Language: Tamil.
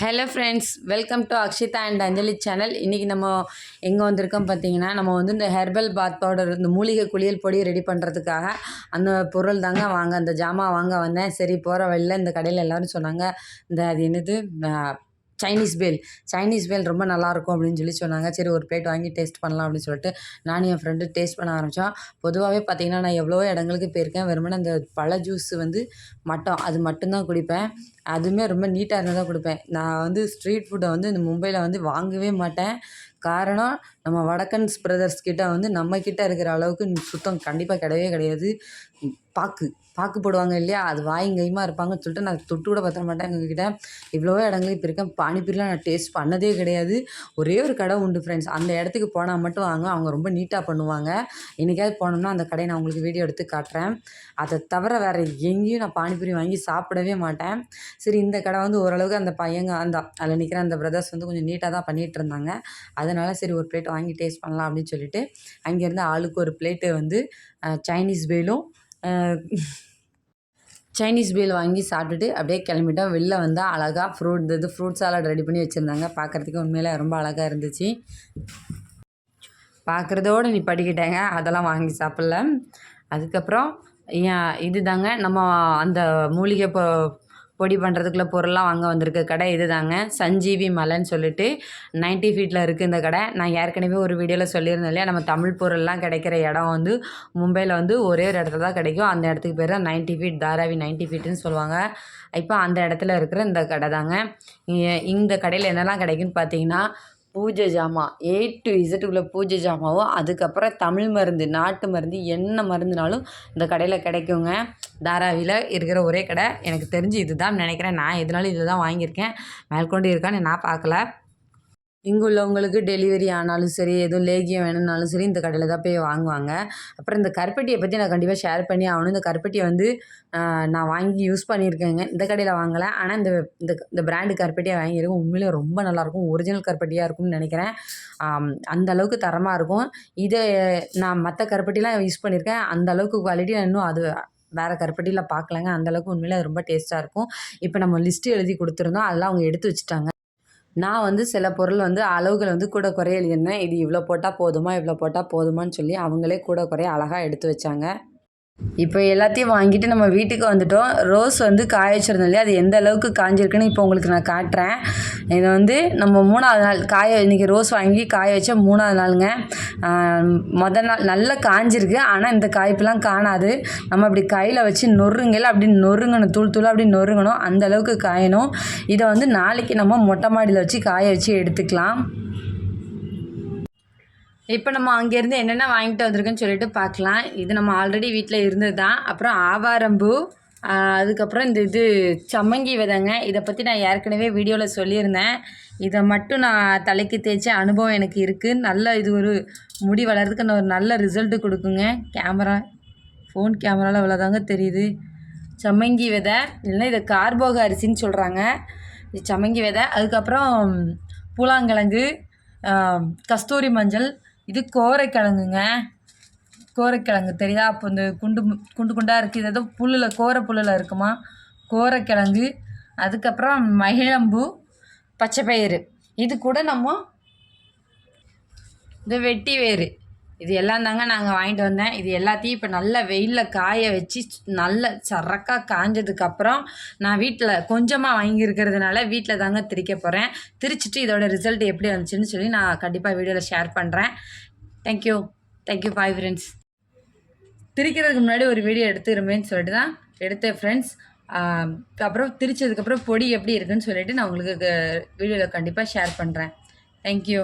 Hello friends welcome to Akshita and Anjali channel இன்றைக்கி நம்ம எங்கே வந்திருக்கோம் பார்த்தீங்கன்னா நம்ம வந்து இந்த ஹெர்பல் பாத் பவுடர் இந்த மூலிகை குளியல் பொடி ரெடி பண்ணுறதுக்காக அந்த பொருள் தாங்க வாங்க அந்த ஜாமான் வாங்க வந்தேன். சரி போகிற வழியில் இந்த கடையில் எல்லோரும் சொன்னாங்க இந்த அது என்னது? சைனீஸ் பேல் சைனீஸ் பேல் ரொம்ப நல்லாயிருக்கும் அப்படின்னு சொல்லி சொன்னாங்க. சரி ஒரு பிளேட் வாங்கி டேஸ்ட் பண்ணலாம் அப்படின்னு சொல்லிட்டு நானும் என் ஃப்ரெண்டு டேஸ்ட் பண்ண ஆரம்பித்தோம் பொதுவாகவே பார்த்திங்கன்னா நான் எவ்வளவோ இடங்களுக்கு போயிருக்கேன். வெறுமனே அந்த பழ ஜூஸ் வந்து மட்டும் அது மட்டும்தான் குடிப்பேன். அதுவுமே ரொம்ப நீட்டாக இருந்தால் தான் கொடுப்பேன். நான் வந்து ஸ்ட்ரீட் ஃபுட்டை வந்து இந்த மும்பையில் வந்து வாங்கவே மாட்டேன். காரணம் நம்ம வடக்கன்ஸ் பிரதர்ஸ் கிட்ட வந்து நம்ம கிட்ட இருக்கிற அளவுக்கு சுத்தம் கண்டிப்பாக கிடையவே கிடையாது. பாக்கு பாக்கு போடுவாங்க இல்லையா? அது வாயிங்கையுமா இருப்பாங்கன்னு சொல்லிட்டு நான் தொட்டு கூட பத்திர மாட்டேன் எங்ககிட்ட. இவ்வளவோ இடங்கள் இப்போ இருக்கேன் பானிபூரிலாம் நான் டேஸ்ட் பண்ணதே கிடையாது. ஒரே ஒரு கடை உண்டு ஃப்ரெண்ட்ஸ் அந்த இடத்துக்கு போனால் மட்டும் வாங்க. அவங்க ரொம்ப நீட்டாக பண்ணுவாங்க. என்னைக்காவது போனோம்னா அந்த கடையை நான் உங்களுக்கு வீடியோ எடுத்து காட்டுறேன். அதை தவிர வேறு எங்கேயும் நான் பானிபூரி வாங்கி சாப்பிடவே மாட்டேன். சரி இந்த கடை வந்து ஓரளவுக்கு அந்த பையங்க அந்த அதில் நிற்கிற அந்த பிரதர்ஸ் வந்து கொஞ்சம் நீட்டாக தான் பண்ணிகிட்டு இருந்தாங்க. அதனால் சரி ஒரு பிளேட் வாங்கி டேஸ்ட் பண்ணலாம் அப்படின்னு சொல்லிட்டு அங்கேருந்து ஆளுக்கு ஒரு பிளேட்டு வந்து சைனீஸ் பேலும் சைனீஸ் பீல் வாங்கி சாப்பிட்டுட்டு அப்படியே கிளம்பிட்டோம். வெளில வந்தால் அழகாக ஃப்ரூட் இது ஃப்ரூட் சாலட் ரெடி பண்ணி வச்சுருந்தாங்க. பார்க்குறதுக்கு உண்மையிலே ரொம்ப அழகாக இருந்துச்சு. பார்க்குறதோடு நீ படிக்கிட்டேங்க அதெல்லாம் வாங்கி சாப்பிட்ல. அதுக்கப்புறம் ஏன் இது தாங்க நம்ம அந்த மூலிகை பொடி பண்ணுறதுக்குள்ள பொருள்லாம் வாங்க வந்திருக்க. கடை இது தாங்க சஞ்சீவி மலைன்னு சொல்லிட்டு 90 ஃபீட்டில் இருக்குது இந்த கடை. நான் ஏற்கனவே ஒரு வீடியோவில் சொல்லியிருந்தேன் இல்லையா? நம்ம தமிழ் பொருள்லாம் கிடைக்கிற இடம் வந்து மும்பையில் வந்து ஒரே ஒரு இடத்துல தான் கிடைக்கும். அந்த இடத்துக்கு பேர் தான் 90 ஃபீட் தாராவி 90 ஃபீட்டுன்னு சொல்லுவாங்க. இப்போ அந்த இடத்துல இருக்கிற இந்த கடை தாங்க. இந்த கடையில் என்னெல்லாம் கிடைக்குன்னு பார்த்தீங்கன்னா பூஜை ஜாமான் ஏ டு இசட்டுக்குள்ளே பூஜை ஜாமாவும் அதுக்கப்புறம் தமிழ் மருந்து நாட்டு மருந்து என்ன மருந்துனாலும் இந்த கடையில் கிடைக்குங்க. தாராவியில் இருக்கிற ஒரே கடை. எனக்கு தெரிஞ்சு இதுதான் நினைக்கிறேன். நான் எதனாலும் இதில் தான் வாங்கியிருக்கேன். மேற்கொண்டு இருக்கான்னு நான் பார்க்கல. இங்கே உள்ளவங்களுக்கு டெலிவரி ஆனாலும் சரி எதுவும் லேகியம் வேணும்னாலும் சரி இந்த கடையில் தான் போய் வாங்குவாங்க. அப்புறம் இந்த கருப்பட்டியை பற்றி நான் கண்டிப்பாக ஷேர் பண்ணி ஆகணும். இந்த கருப்பட்டியை வந்து நான் வாங்கி யூஸ் பண்ணியிருக்கேங்க. இந்த கடையில் வாங்கலை. ஆனால் இந்த இந்த இந்த பிராண்டு கருப்பட்டியாக வாங்கியிருக்கேன். உண்மையிலே ரொம்ப நல்லாயிருக்கும். ஒரிஜினல் கருப்பட்டியாக இருக்கும்னு நினைக்கிறேன். அந்த அளவுக்கு தரமாக இருக்கும். இதை நான் மற்ற கருப்பட்டிலாம் யூஸ் பண்ணியிருக்கேன். அந்த அளவுக்கு குவாலிட்டி நான் இன்னும் அது வேறு கருப்பட்டியில் பார்க்கலங்க அந்த அளவுக்கு அது ரொம்ப டேஸ்ட்டாக இருக்கும். இப்போ நம்ம லிஸ்ட்டு எழுதி கொடுத்துருந்தோம். அதெல்லாம் அவங்க எடுத்து வச்சுட்டாங்க. நான் வந்து சில பொருள் வந்து அளவுகள் வந்து கூட குறைய எழுதியிருந்தேன் இது இவ்வளோ போட்டால் போதுமா? இவ்வளோ போட்டால் போதுமான்னு சொல்லி அவங்களே கூட குறைய அழகாக எடுத்து வச்சாங்க. இப்போ எல்லாத்தையும் வாங்கிட்டு நம்ம வீட்டுக்கு வந்துட்டோம். ரோஸ் வந்து காய வச்சுருந்தோம் இல்லையா? அது எந்த அளவுக்கு காஞ்சிருக்குன்னு இப்போ உங்களுக்கு நான் காட்டுறேன். இதை வந்து நம்ம மூணாவது நாள் காய இன்றைக்கி ரோஸ் வாங்கி காய வச்ச மூணாவது நாளுங்க. மொதல் நாள் நல்லா காஞ்சிருக்கு. ஆனால் இந்த காய்ப்பெல்லாம் காணாது. நம்ம அப்படி கையில் வச்சு நொறுங்கல அப்படி நொறுங்கணும். தூள் தூளாக அப்படி நொறுங்கணும். அந்த அளவுக்கு காயணும். இதை வந்து நாளைக்கு நம்ம மொட்டை மாடியில் வச்சு காய வச்சு எடுத்துக்கலாம். இப்போ நம்ம அங்கேருந்து என்னென்ன வாங்கிட்டு வந்திருக்கோன்னு சொல்லிட்டு பார்க்கலாம். இது நம்ம ஆல்ரெடி வீட்டில் இருந்தது தான் அப்புறம் ஆவாரம்பூ அதுக்கப்புறம் இந்த இது சம்மங்கி விதைங்க. இதை பற்றி நான் ஏற்கனவே வீடியோவில் சொல்லியிருந்தேன். இதை மட்டும் நான் தலைக்கு தேய்ச்ச அனுபவம் எனக்கு இருக்குது நல்ல இது ஒரு முடி வளர்கிறதுக்கு நான் ஒரு நல்ல ரிசல்ட்டு கொடுக்குங்க. கேமரா ஃபோன் கேமராவில் அவ்வளோதாங்க தெரியுது. சம்மங்கி விதை இல்லைன்னா இதை கார்போக அரிசின்னு சொல்கிறாங்க இது சம்மங்கி விதை. அதுக்கப்புறம் பூலாங்கிழங்கு கஸ்தூரி மஞ்சள் இது கோரைக்கிழங்குங்க. கோரைக்கிழங்கு தெரியுதா? அப்போ இந்த குண்டு குண்டு குண்டாக இருக்குது இது ஏதோ புல்லில் கோரை புல்லில் இருக்குமா? கோரைக்கிழங்கு அதுக்கப்புறம் மகிழம்பு பச்சை பயிறு இது கூட நம்ம இந்த வெட்டி வேறு. இது எல்லாம் தாங்க நாங்கள் வாங்கிட்டு வந்தேன். இது எல்லாத்தையும் இப்போ நல்லா வெயிலில் காய வச்சு நல்ல சரக்காக காஞ்சதுக்கப்புறம் நான் வீட்டில் கொஞ்சமாக வாங்கியிருக்கிறதுனால வீட்டில் தாங்க திரிக்க போகிறேன் திரிச்சிட்டு இதோட ரிசல்ட் எப்படி வந்துச்சுன்னு சொல்லி நான் கண்டிப்பாக வீடியோவில் ஷேர் பண்ணுறேன் thank you thank you bye friends திரிக்கிறதுக்கு முன்னாடி ஒரு வீடியோ எடுத்துருமேன்னு சொல்லிட்டு தான் எடுத்தேன் ஃப்ரெண்ட்ஸ் அப்புறம் திரிச்சதுக்கப்புறம் பொடி எப்படி இருக்குன்னு சொல்லிட்டு நான் உங்களுக்கு வீடியோவில் கண்டிப்பாக ஷேர் பண்ணுறேன் தேங்க்யூ